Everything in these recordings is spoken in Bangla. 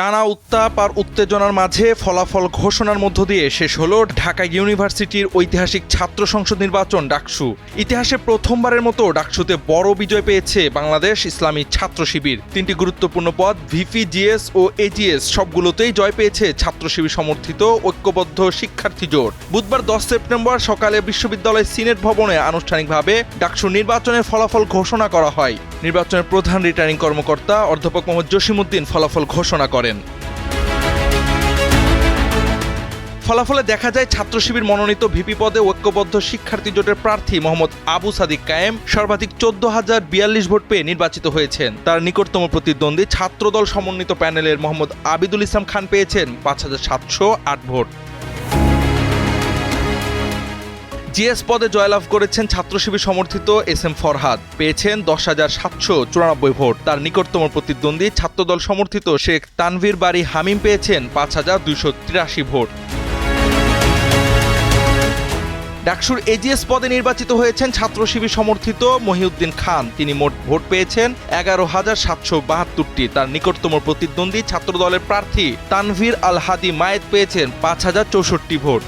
টানা উত্তাপ আর উত্তেজনার মাঝে ফলাফল ঘোষণার মধ্য দিয়ে শেষ হলো ঢাকা ইউনিভার্সিটির ঐতিহাসিক ছাত্র সংসদ নির্বাচন, ডাকসু। ইতিহাসে প্রথমবারের মতো ডাকসুতে বড় বিজয় পেয়েছে বাংলাদেশ ইসলামী ছাত্র শিবির। তিনটি গুরুত্বপূর্ণ পদ ভিপি জিএস ও এজিএস, সবগুলোতেই জয় পেয়েছে ছাত্র শিবির সমর্থিত ঐক্যবদ্ধ শিক্ষার্থী জোট। বুধবার দশ সেপ্টেম্বর সকালে বিশ্ববিদ্যালয় সিনেট ভবনে আনুষ্ঠানিকভাবে ডাকসু নির্বাচনের ফলাফল ঘোষণা করা হয়। নির্বাচনের প্রধান রিটার্নিং কর্মকর্তা অধ্যাপক মোহাম্মদ জসিমউদ্দিন ফলাফল ঘোষণা করেন। ফলাফলে দেখা যায় ছাত্র শিবির মনোনীত ভিপি পদে ঐক্যবদ্ধ শিক্ষার্থী জোটের প্রার্থী মোহাম্মদ আবু সাদিক কায়েম, সর্বাধিক চোদ্দ হাজার বিয়াল্লিশ ভোট পেয়ে নির্বাচিত হয়েছেন। তার নিকটতম প্রতিদ্বন্দ্বী ছাত্রদল সমন্বিত প্যানেলের মোহাম্মদ আবিদুল ইসলাম খান পেয়েছেন পাঁচ হাজার সাতশো আট ভোট। জিএস পদে জয়লাভ করেছেন ছাত্র শিবির সমর্থিত এস এম ফরহাদ। পেয়েছেন দশ হাজার সাতশো চুরানব্বই ভোট। তার নিকটতম প্রতিদ্বন্দ্বী ছাত্রদল সমর্থিত শেখ তানভীর বাড়ি হামিম পেয়েছেন পাঁচ হাজার দুইশো তিরাশি ভোট। ডাকসুর এজিএস পদে নির্বাচিত হয়েছেন ছাত্র শিবির সমর্থিত মহিউদ্দিন খান। তিনি মোট ভোট পেয়েছেন এগারো হাজার সাতশো বাহাত্তরটি। তার নিকটতম প্রতিদ্বন্দ্বী ছাত্র দলের প্রার্থী তানভীর আল হাদি মায়েদ পেয়েছেন পাঁচ হাজার চৌষট্টি ভোট।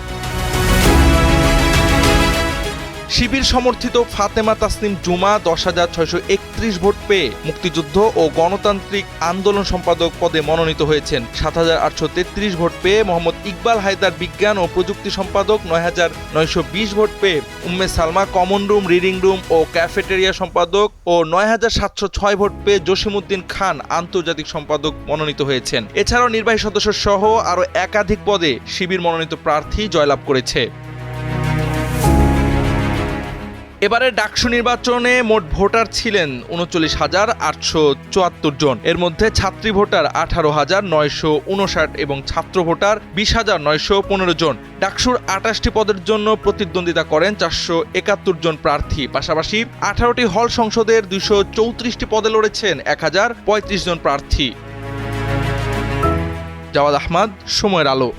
শিবির সমর্থিত ফাতেমা তাসনিম জুমা দশ হাজার ছয়শো একত্রিশ ভোট পেয়ে মুক্তিযুদ্ধ ও গণতান্ত্রিক আন্দোলন সম্পাদক পদে মনোনীত হয়েছেন। সাত হাজার আটশো তেত্রিশ ভোট পেয়ে মোহাম্মদ ইকবাল হায়দার বিজ্ঞান ও প্রযুক্তি সম্পাদক নয় হাজার নয়শো বিশ ভোট পেয়ে Umme Salma common room, reading room ও ক্যাফেটেরিয়া সম্পাদক ও নয় হাজার সাতশো ছয় ভোট পেয়ে জসিমউদ্দিন খান আন্তর্জাতিক সম্পাদক মনোনীত হয়েছেন। এছাড়াও নির্বাহী সদস্য সহ আরও একাধিক পদে শিবির মনোনীত প্রার্থী জয়লাভ করেছে। এবারে ডাকসু নির্বাচনে মোট ভোটার ছিলেন উনচল্লিশ হাজার আটশো চুয়াত্তর জন। এর মধ্যে ছাত্রী ভোটার আঠারো হাজার নয়শো উনষাট এবং ছাত্র ভোটার বিশ হাজার নয়শো পনেরো জন। ডাকসুর আঠাশটি পদের জন্য প্রতিদ্বন্দ্বিতা করেন চারশো একাত্তর জন প্রার্থী। পাশাপাশি আঠারোটি হল সংসদের দুইশো চৌত্রিশটি পদে লড়েছেন এক হাজার পঁয়ত্রিশ জন প্রার্থী। জাওয়াদ আহমদ, সময়ের আলো।